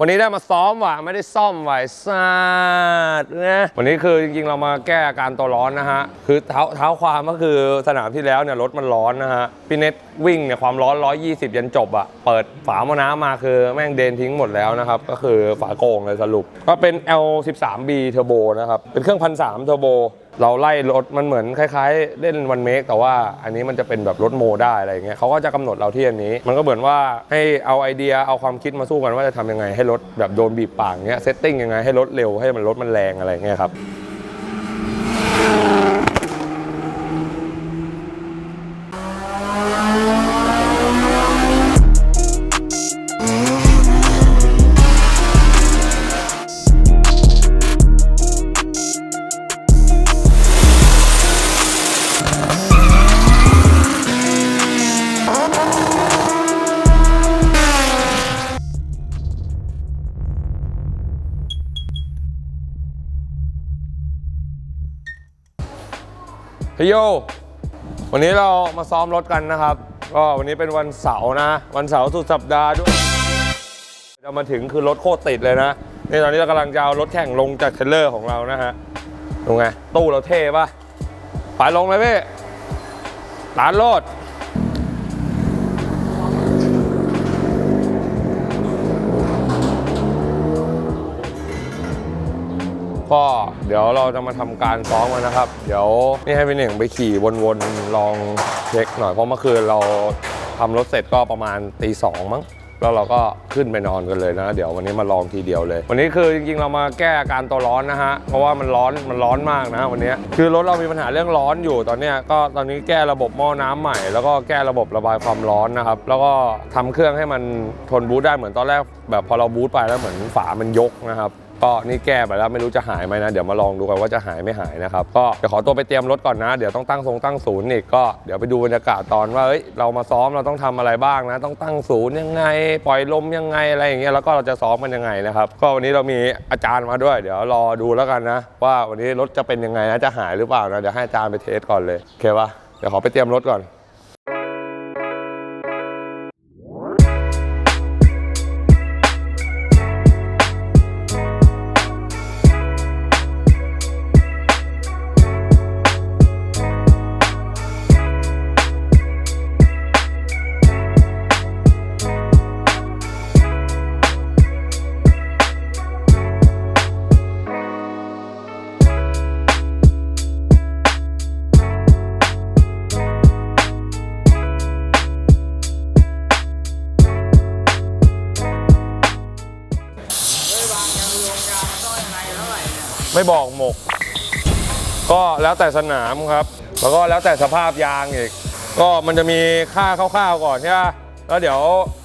วันนี้ได้มาซ้อมว่ะไม่ได้ซ่อมไอ้สัตว์นะวันนี้คือจริงๆเรามาแก้อาการตัวร้อนนะฮะคือเท้าเท้าความก็คือสนามที่แล้วเนี่ยรถมันร้อนนะฮะพี่เน็ตวิ่งเนี่ยความร้อน 120 ยันจบอะเปิดฝาหม้อน้ำมาคือแม่งเดนทิ้งหมดแล้วนะครับ ก็คือฝาโก่งเลยสรุป ก็เป็น L13B Turbo นะครับ เป็นเครื่องพันสามเทอร์โบ เราไล่รถมันเหมือนคล้ายๆ เล่นวันเมกแต่ว่าอันนี้มันจะเป็นแบบรถโมได้อะไรอย่างเงี้ยเขาก็จะกำหนดเราที่อันนี้ มันก็เหมือนว่าให้เอาไอเดียเอาความคิดมาสู้กันว่าจะทำยังไงให้รถแบบโดนบีบปากเงี้ยเซตติ้งยังไงให้รถเร็วให้มันรถมันแรงอะไรเงี้ยครับ พี่โย วันนี้เรามาซ้อมรถกันนะครับ ก็วันนี้เป็นวันเสาร์นะ วันเสาร์สุดสัปดาห์ด้วยเรามาถึงคือรถโคตรติดเลยนะนี่ตอนนี้เรากำลังจะเอารถแข่งลงจากเทรลเลอร์ของเรานะฮะดูไง ตู้เราเท่ปะไปลงเลยพี่ตานโลด ก็เดี๋ยวเราจะมาทำการซ้อมกันนะครับ เดี๋ยวนี่ให้พี่หนึ่งไปขี่วนๆลองเช็คหน่อยเพราะเมื่อคืนเราทำรถเสร็จก็ประมาณตีสองมั้งแล้วเราก็ขึ้นไปนอนกันเลยนะ เดี๋ยววันนี้มาลองทีเดียวเลย วันนี้คือจริงๆเรามาแก้อาการตัวร้อนนะฮะ เพราะว่ามันร้อนมันร้อนมากนะวันนี้คือรถเรามีปัญหาเรื่องร้อนอยู่ตอนเนี้ยก็ตอนนี้แก้ระบบหม้อน้ำใหม่ แล้วก็แก้ระบบระบายความร้อนนะครับ แล้วก็ทำเครื่องให้มันทนบูทได้เหมือนตอนแรกแบบพอเราบูทไปแล้วเหมือนฝามันยกนะครับ ก็นี่แก้ไปแล้วไม่รู้จะหายไหมนะ เดี๋ยวมาลองดูกันว่าจะหายไม่หายนะครับ ก็เดี๋ยวขอตัวไปเตรียมรถก่อนนะ เดี๋ยวต้องตั้งทรงตั้งศูนย์อีกก็เดี๋ยวไปดูบรรยากาศตอนว่าเอ้ยเรามาซ้อมเราต้องทำอะไรบ้างนะ ต้องตั้งศูนย์ยังไง ปล่อยลมยังไงอะไรอย่างเงี้ยแล้วก็เราจะซ้อมมันยังไงนะครับก็วันนี้เรามีอาจารย์มาด้วย เดี๋ยวรอดูแล้วกันนะ ว่าวันนี้รถจะเป็นยังไงนะจะหายหรือเปล่านะเดี๋ยวให้อาจารย์ไปเทสก่อนเลยโอเคปะเดี๋ยวขอไปเตรียมรถก่อน ก็แล้วแต่สนามครับ แล้วก็แล้วแต่สภาพยางอีก ก็มันจะมีค่าคร่าวๆก่อนใช่ไหมแล้วเดี๋ยว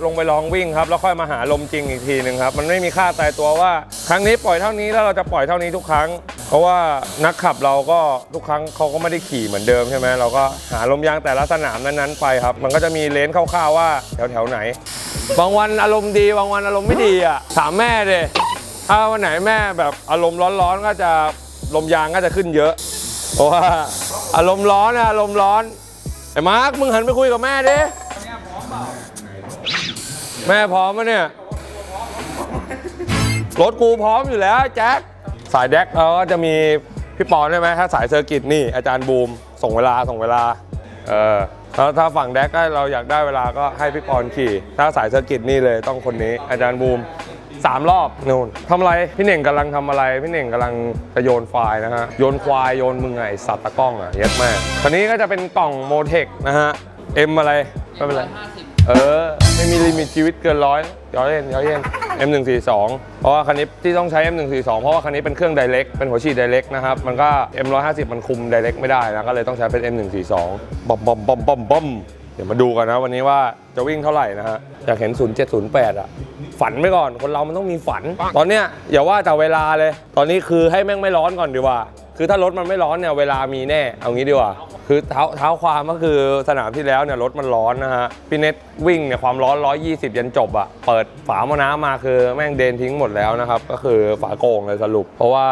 ลงไปลองวิ่งครับ แล้วค่อยมาหาลมจริงอีกทีหนึ่งครับ มันไม่มีค่าตายตัวว่า ครั้งนี้ปล่อยเท่านี้แล้วเราจะปล่อยเท่านี้ทุกครั้ง เพราะว่านักขับเราก็ทุกครั้งเขาก็ไม่ได้ขี่เหมือนเดิมใช่ไหมเราก็หาลมยางแต่ละสนามนั้นๆไปครับ มันก็จะมีเลนส์คร่าวๆว่าแถวๆไหน บางวันอารมณ์ดีบางวันอารมณ์ไม่ดีอะถามแม่ดิถ้าวันไหนแม่แบบอารมณ์ร้อนๆก็จะลมยางก็จะขึ้นเยอะ เพราะว่าอารมณ์ร้อนนะอารมณ์ร้อน ไอ้มาร์คมึงหันไปคุยกับแม่ดิ แม่พร้อมปะเนี่ย รถกูพร้อมอยู่แล้วแจ็ค สายแดกเราก็จะมีพี่ปอนใช่ไหมถ้าสายเซอร์กิตนี่อาจารย์บูม ส่งเวลาส่งเวลา เออแล้วถ้าฝั่งแดกก็เราอยากได้เวลาก็ให้พี่ปอนขี่ ถ้าสายเซอร์กิตนี่เลยต้องคนนี้อาจารย์บูม สามรอบนู่นทำอะไร พี่เน่งกำลังทำอะไร พี่เน่งกำลังจะโยนไฟล์นะฮะ โยนควาย โยนมึงไงสัตว์ตะกล้องอะ เย็ดแม่คันนี้ก็จะเป็นกล่องโมเทคนะฮะ เอ็มอะไร ไม่เป็นไร เออ ไม่มีลิมิตชีวิตเกินร้อยย้อยเย็นย้อยเย็น M142 เพราะว่าคันนี้ที่ต้องใช้ M142 เพราะว่าคันนี้เป็นเครื่อง Direct เป็นหัวฉีด Direct นะครับ มันก็ M150 มันคุม Direct ไม่ได้นะ ก็เลยต้องใช้เป็น M142 บอมบอมบอมบอมบอม เดี๋ยวมาดูกันนะวันนี้ว่าจะวิ่งเท่าไหร่นะฮะอยากเห็น 0708 อะ ฝันไปก่อนคนเรามันต้องมีฝัน ตอนเนี้ยอย่าว่าแต่เวลาเลย ตอนนี้คือให้แม่งไม่ร้อนก่อนดีกว่า คือถ้ารถมันไม่ร้อนเนี่ยเวลามีแน่ เอางี้ดีกว่า คือเท้าเท้าความก็คือสนามที่แล้วเนี่ยรถมันร้อนนะฮะ พี่เน็ตวิ่งเนี่ยความร้อน 120 ยันจบอะเปิดฝาหม้อน้ำมาคือแม่งเดนทิ้งหมดแล้วนะครับ ก็คือฝาโกงเลยสรุป เพราะว่า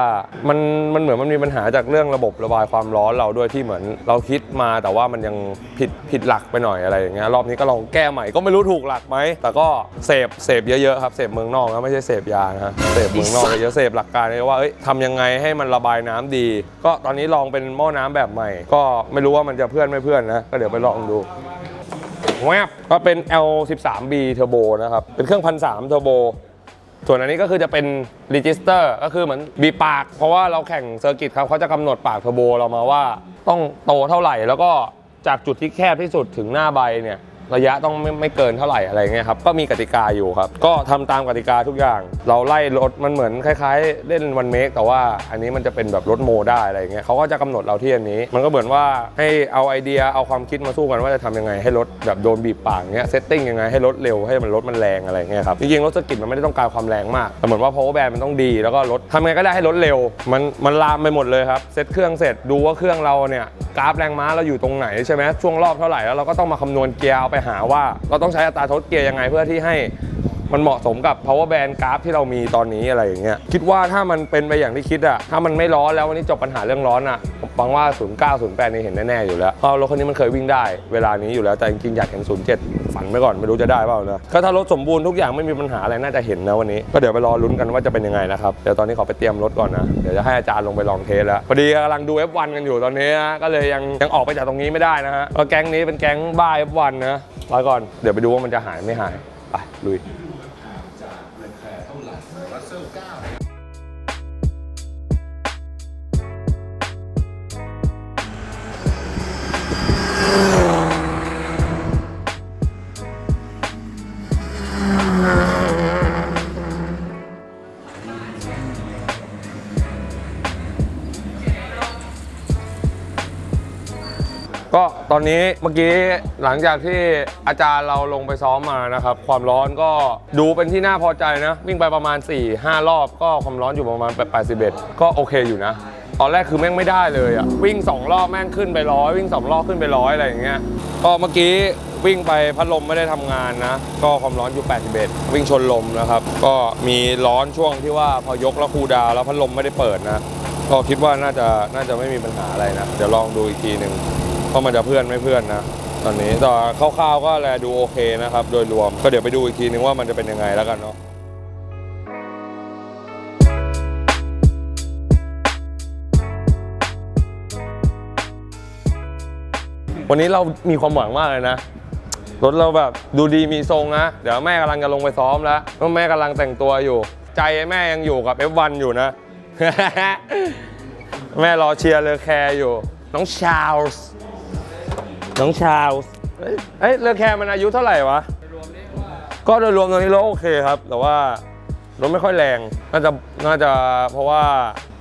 มันมันเหมือนมันมีปัญหาจากเรื่องระบบระบายความร้อนเราด้วยที่เหมือน เราคิดมาแต่ว่ามันยังผิดผิดหลักไปหน่อยอะไรอย่างเงี้ยรอบนี้ก็ลองแก้ใหม่ก็ไม่รู้ถูกหลักไหมแต่ก็เสพเสพเยอะๆครับเสพเมืองนอกนะไม่ใช่เสพยานะเสพเมืองนอกเยอะเสพหลักการเลยว่าเอ้ยทำยังไงให้มันระบายน้ำดีก็ตอนนี้ลองเป็นหม้อน้ำแบบใหม่ ก็ไม่รู้ว่ามันจะเพื่อนไม่เพื่อนนะ ก็เดี๋ยวไปลองดูแวบก็เป็น L13B Turbo นะครับ เป็นเครื่องพันสามเทอร์โบส่วนอันนี้ก็คือจะเป็น Register ก็คือเหมือนบีบปาก เพราะว่าเราแข่งเซอร์กิตครับเขาจะกำหนดปากเทอร์โบเรามาว่า ต้องโตเท่าไหร่ แล้วก็จากจุดที่แคบที่สุดถึงหน้าใบเนี่ย ระยะต้องไม่ไม่เกินเท่าไหร่อะไรเงี้ยครับ ก็มีกติกาอยู่ครับ ก็ทำตามกติกาทุกอย่าง เราไล่รถมันเหมือนคล้าย ๆ เล่นวันเมกแต่ว่าอันนี้มันจะเป็นแบบรถโมได้อะไรเงี้ยเขาก็จะกำหนดเราที่อันนี้ มันก็เหมือนว่าให้เอาไอเดียเอาความคิดมาสู้กันว่าจะทำยังไงให้รถแบบโดนบีบปากเงี้ยเซตติ้งยังไงให้รถเร็วให้มันรถมันแรงอะไรเงี้ยครับจริงๆรถสกิตมันไม่ได้ต้องการความแรงมากแต่เหมือนว่า power band มันต้องดี แล้วก็รถทำยังไงก็ได้ให้รถเร็ว มันมันลามไปหมดเลยครับเซตเครื่องเสร็จดูว่าเครื่องเราเนี่ยกราฟแรงม้าเราอยู่ตรงไหนใช่ไหมช่วงรอบเท่าไหร่แล้วเราก็ต้องมาคำนวณเกียร์เอาไปหาว่าเราต้องใช้อัตราทดเกียร์ยังไงเพื่อที่ให้ มันเหมาะสมกับ power band กราฟที่เรามีตอนนี้อะไรอย่างเงี้ยคิดว่าถ้ามันเป็นไปอย่างที่คิดอะถ้ามันไม่ร้อนแล้ววันนี้จบปัญหาเรื่องร้อนอะผมฟังว่า 09 08 นี่เห็นแน่ๆอยู่แล้วเพราะรถคันนี้มันเคยวิ่งได้เวลานี้อยู่แล้วแต่จริงๆอยากเห็น 07 ฝันไปก่อนไม่รู้จะได้เปล่านะก็ถ้ารถสมบูรณ์ทุกอย่างไม่มีปัญหาอะไรน่าจะเห็นนะวันนี้ก็เดี๋ยวไปรอลุ้นกันว่าจะเป็นยังไงนะครับเดี๋ยวตอนนี้ขอไปเตรียมรถก่อนนะเดี๋ยวจะให้อาจารย์ลงไปลองเทสแล้วพอดีกำลังดู F1 กันอยู่ตอนนี้นะก็เลยยังยังออกไปจากตรงนี้ไม่ได้นะฮะแก๊งนี้เป็นแก๊งบ้า F1 นะรอก่อนเดี๋ยวไปดูว่ามันจะหายไม่หายไปลุย ก็ ตอนนี้เมื่อกี้หลังจากที่อาจารย์เราลงไปซ้อมมานะครับ ความร้อนก็ดูเป็นที่น่าพอใจนะ วิ่งไปประมาณ 4-5 รอบก็ความร้อนอยู่ประมาณ81ก็โอเคอยู่นะตอนแรกคือแม่งไม่ได้เลยอะวิ่ง 2 รอบแม่งขึ้นไปร้อยวิ่ง 2 รอบขึ้นไปร้อยอะไรอย่างเงี้ยก็เมื่อกี้วิ่งไปพัดลมไม่ได้ทำงานนะ ก็ความร้อนอยู่ 81 วิ่งชนลมนะครับ ก็มีร้อนช่วงที่ว่าพอยกแล้วคูดาวแล้วพัดลมไม่ได้เปิดนะ ก็คิดว่าน่าจะน่าจะไม่มีปัญหาอะไรนะ เดี๋ยวลองดูอีกทีหนึ่ง ว่ามันจะเพื่อนไม่เพื่อนนะตอนนี้แต่คร่าวๆก็แลดูโอเคนะครับ โดยรวมก็เดี๋ยวไปดูอีกทีนึงว่ามันจะเป็นยังไงแล้วกันเนาะวันนี้เรามีความหวังมากเลยนะ รถเราแบบดูดีมีทรงนะ เดี๋ยวแม่กำลังจะลงไปซ้อมแล้วแม่กำลังแต่งตัวอยู่ ใจแม่ยังอยู่กับ F1 อยู่นะ แม่รอเชียร์เลอแคร์อยู่ น้องชาลส์ น้องชาลส์เอ้ยเอ้ยเลอแคร์มันอายุเท่าไหร่วะ ก็โดยรวมตอนนี้รถโอเคครับ แต่ว่ารถไม่ค่อยแรง น่าจะน่าจะเพราะว่า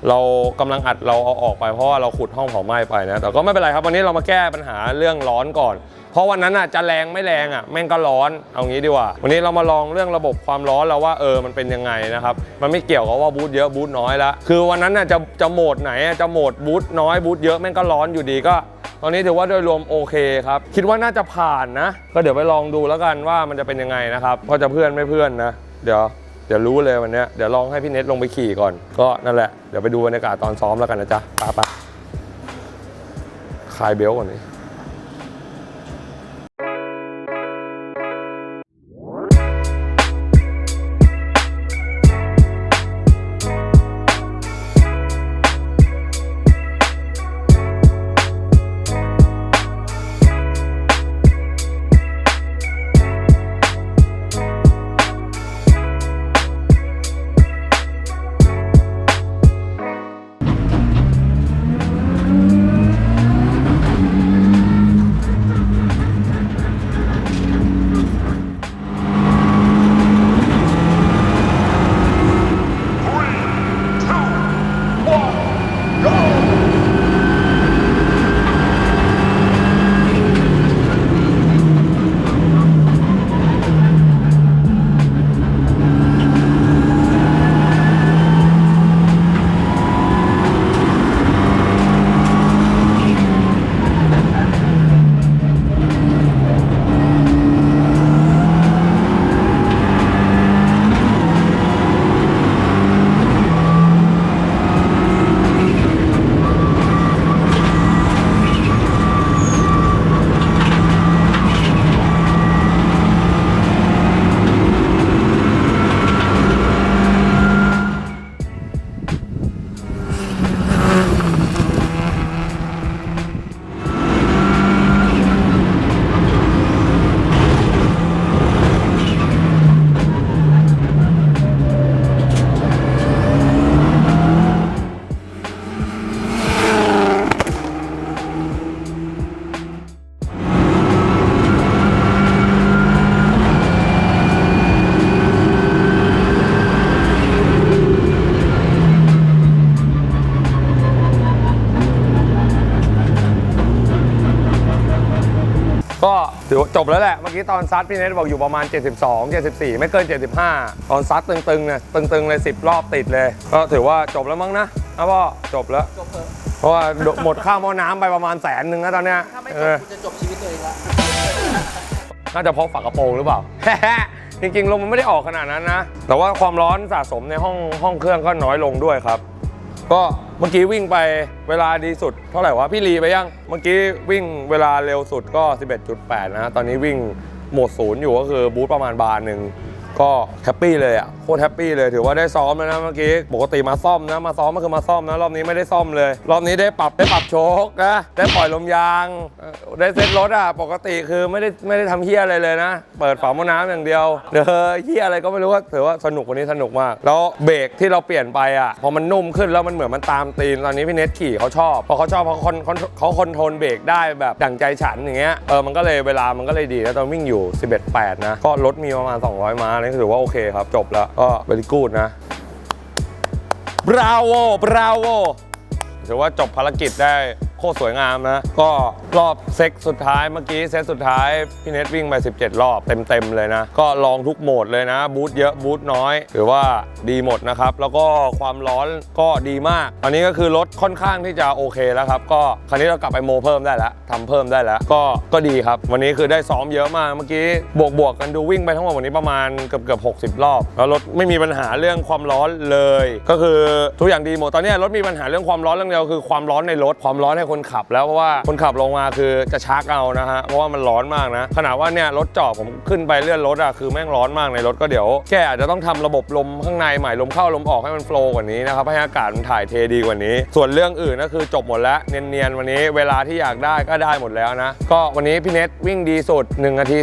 เรากำลังอัดเราเอาออกไปเพราะว่าเราขุดห้องเผาไหม้ไปนะ แต่ก็ไม่เป็นไรครับวันนี้เรามาแก้ปัญหาเรื่องร้อนก่อน เพราะวันนั้นอะจะแรงไม่แรงอะแม่งก็ร้อนเอางี้ดีกว่า วันนี้เรามาลองเรื่องระบบความร้อนเราว่าเออมันเป็นยังไงนะครับ มันไม่เกี่ยวกับว่าบูทเยอะบูทน้อยละคือวันนั้นอะจะจะโหมดไหนอะจะโหมดบูทน้อยบูทเยอะแม่งก็ร้อนอยู่ดีก็ ตอนนี้ถือว่าโดยรวมโอเคครับ คิดว่าน่าจะผ่านนะ ก็เดี๋ยวไปลองดูแล้วกันว่ามันจะเป็นยังไงนะครับพอจะเพื่อนไม่เพื่อนนะ เดี๋ยวเดี๋ยวรู้เลยวันนี้เดี๋ยวลองให้พี่เน็ตลงไปขี่ก่อน ก็นั่นแหละเดี๋ยวไปดูบรรยากาศตอนซ้อมแล้วกันนะจ๊ะไปไปคลายเบลก่อนนี้ ถือว่าจบแล้วแหละ เมื่อกี้ตอนซัดพี่เนทบอกอยู่ประมาณ 72 74 ไม่เกิน 75 ตอนซัดตึงๆเนี่ยตึงๆ เลย 10 รอบติดเลย ก็ถือว่าจบแล้วมั้งนะนะพ่อจบแล้ว จบเถอะเพราะว่าหมดค่าหม้อน้ำไปประมาณแสนหนึ่งแล้วตอนเนี้ยถ้าไม่เอจบอ กูจะจบชีวิตตัวเองละน่าจะเพราะฝากระโปรงหรือเปล่า จริงๆ ลมมันไม่ได้ออกขนาดนั้นนะ แต่ว่าความร้อนสะสมในห้องห้องเครื่องก็น้อยลงด้วยครับ ก็เมื่อกี้วิ่งไปเวลาดีสุด เท่าไหร่วะพี่ลีไปยัง เมื่อกี้วิ่งเวลาเร็วสุดก็ 11.8 นะ ตอนนี้วิ่งโหมดศูนย์อยู่ก็คือบูทประมาณบาร์หนึ่ง ก็แฮปปี้เลยอะโคตรแฮปปี้เลยถือว่าได้ซ้อมแล้วนะเมื่อกี้ปกติมาซ่อมนะมาซ้อมก็คือมาซ่อมนะรอบนี้ไม่ได้ซ่อมเลย รอบนี้ได้ปรับได้ปรับโชคนะได้ปล่อยลมยาง ได้เซ็ตรถอะปกติคือไม่ได้ไม่ได้ทำเฮียอะไรเลยนะ เปิดฝาหม้อน้ำอย่างเดียวเด้อเฮียอะไรก็ไม่รู้ว่าถือว่าสนุกวันนี้สนุกมาก แล้วเบรกที่เราเปลี่ยนไปอะพอมันนุ่มขึ้นแล้วมันเหมือนมันตามตีนตอนนี้พี่เนทขี่เขาชอบพอเขาชอบเพราะเขาคอนเขาคอนโทรลเบรกได้แบบดั่งใจฉันอย่างเงี้ยเออมันก็เลยเวลามันก็เลยดีนะตอนวิ่งอยู่ 11.8 นะก็รถมีประมาณ 200 ม้านี่ถือว่าโอเคครับ จบแล้วก็ very good นะ bravo bravo ถือว่าจบภารกิจได้ โคตรสวยงามนะ ก็รอบเซ็ตสุดท้ายเมื่อกี้เซตสุดท้ายพี่เน็ตวิ่งไป 17 รอบเต็มๆเลยนะ ก็ลองทุกโหมดเลยนะ บูทเยอะบูทน้อยถือว่าดีหมดนะครับ แล้วก็ความร้อนก็ดีมากตอนนี้ก็คือรถค่อนข้างที่จะโอเคแล้วครับ ก็คราวนี้เรากลับไปโมเพิ่มได้แล้วทำเพิ่มได้แล้ว ก็ก็ดีครับ วันนี้คือได้ซ้อมเยอะมากเมื่อกี้บวกบวกๆกันดูวิ่งไปทั้งหมดวันนี้ประมาณเกือบเกือบ60 รอบ แล้วรถไม่มีปัญหาเรื่องความร้อนเลย ก็คือทุกอย่างดีหมดตอนนี้รถมีปัญหาเรื่องความร้อนเรื่องเดียวคือความร้อนในรถความร้อนให้คนขับแล้วเพราะว่าคนขับลงมาคือจะชักเอานะฮะเพราะว่ามันร้อนมากนะขนาดว่าเนี่ยรถจอดผมขึ้นไปเลื่อนรถอะคือแม่งร้อนมากในรถก็เดี๋ยวแกอาจจะต้องทำระบบลมข้างในใหม่ลมเข้าลมออกให้มันโฟล์กว่านี้นะครับให้อากาศมันถ่ายเทดีกว่านี้ ส่วนเรื่องอื่นก็คือจบหมดแล้วเนียนๆวันนี้เวลาที่อยากได้ก็ได้หมดแล้วนะก็วันนี้พี่เน็ตวิ่งดีสุด1นาที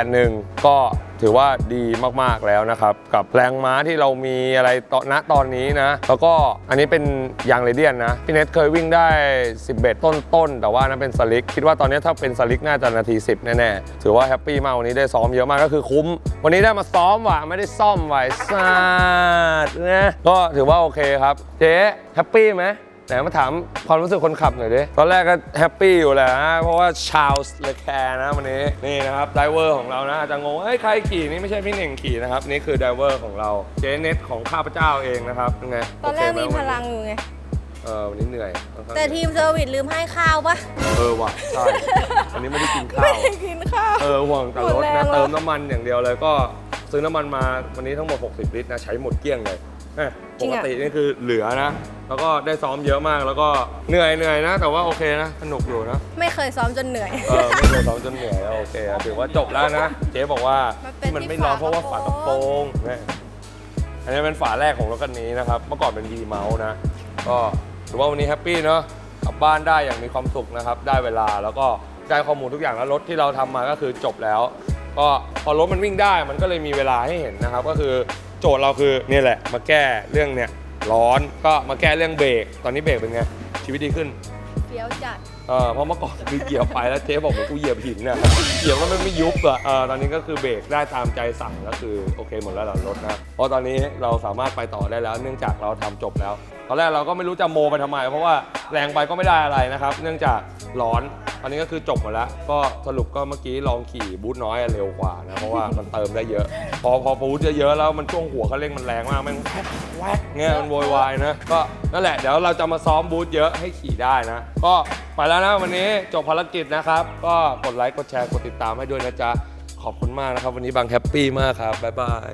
11.81 ก็ ถือว่าดีมากๆแล้วนะครับ กับแรงม้าที่เรามีอะไรตอนณตอนนี้นะ แล้วก็อันนี้เป็นยางเรเดียนนะ พี่เน็ตเคยวิ่งได้ 11 ต้นๆแต่ว่านั้นเป็นสลิก คิดว่าตอนนี้ถ้าเป็นสลิกน่าจะนาที 10 แน่ๆ ถือว่าแฮปปี้มาก วันนี้ได้ซ้อมเยอะมากก็คือคุ้ม วันนี้ได้มาซ้อมว่ะ ไม่ได้ซ่อมไว้ซาดนะก็ถือว่าโอเคครับ เจ๊แฮปปี้ไหม ไหนมาถามความรู้สึกคนขับหน่อยดิ ตอนแรกก็แฮปปี้อยู่แหละนะเพราะว่าชาลส์เลแคร์นะวันนี้ นี่นะครับไดเวอร์ของเรานะอาจจะงงเอ้ยใครขี่นี่ไม่ใช่พี่เหน่งขี่นะครับ นี่คือไดเวอร์ของเราเจเน็ตของข้าพเจ้าเองนะครับยังไงตอนแรกโเคไหมีพลังอยู่ไง เออวันนี้เหนื่อยค่อนข้างแต่ทีมเซอร์วิสลืมให้ข้าวปะเออว่ะใช่วันนี้ไม่ได้กินข้าไม่ว ได้กินข้าว เออห่วงแต่รถหมดแรนะงแล้ว เติมน้ำมันอย่างเดียวเลยก็ซื้อน้ำมันมาวันนี้ทั้งหมด 60 ลิตรนะใช้หมดเกลี้ยงเลย เอ้ยปกตินี่คือเหลือนะ แล้วก็ได้ซ้อมเยอะมากแล้วก็เหนื่อยเหนื่อยนะ แต่ว่าโอเคนะสนุกอยู่นะไม่เคยซ้อมจนเหนื่อย เออไม่เคยซ้อมจนเหนื่อยโอเคถือว่าจบแล้วนะ เจ๊บอกว่ามันเป็นที่มันไม่ร้อนเพราะว่าฝากระโปรงเนี่ยอันนี้เป็นฝาแรกของรถคันนี้นะครับ เมื่อก่อนเป็น V เมาส์นะ ก็ถือว่าวันนี้แฮปปี้เนาะกลับบ้านได้อย่างมีความสุขนะครับ ได้เวลาแล้วก็ได้ข้อมูลทุกอย่างแล้วรถที่เราทำมาก็คือจบแล้ว ก็พอรถมันวิ่งได้มันก็เลยมีเวลาให้เห็นนะครับ ก็คือโจทย์เราคือเนี่ยแหละ มาแก้เรื่องเนี่ยร้อนก็มาแก้เรื่องเบรกตอนนี้เบรกเป็นไงชีวิตดีขึ้นเฟี้ยวจัดเออเพราะเมื่อก่อนคือเหยียบไปแล้วเจ๊บอกเหมือนกูเหยียบหินน่ะเหยียบแล้วมันไม่ยุบอะเออตอนนี้ก็คือเบรกได้ตามใจสั่งก็คือโอเคหมดแล้วเหรอรถนะเพราะตอนนี้เราสามารถไปต่อได้แล้ว เนื่องจากเราทำจบแล้วตอนแรกเราก็ไม่รู้จะโมไปทำไม เพราะว่าแรงไปก็ไม่ได้อะไรนะครับ เนื่องจากร้อนต อนนี้ก็คือจบหมดแล้ว ก็สรุปก็เมื่อกี้ลองขี่บูทน้อยเร็วกว่านะเพราะว่ามันเติมได้เยอะ พอพอบูทเยอะๆแล้วมันช่วงหัวคันเร่งมันแรงมากมันแวกแวกเงี้ยมันโวยวายนะก็นั่นแหละเดี๋ยวเราจะมาซ้อมบูทเยอะให้ขี่ได้นะ ก็ไปแล้วนะวันนี้จบภารกิจนะครับ ก็กดไลค์กดแชร์กดติดตามให้ด้วยนะจ๊ะขอบคุณมากนะครับ วันนี้บางแฮปปี้มากครับบ๊ายบาย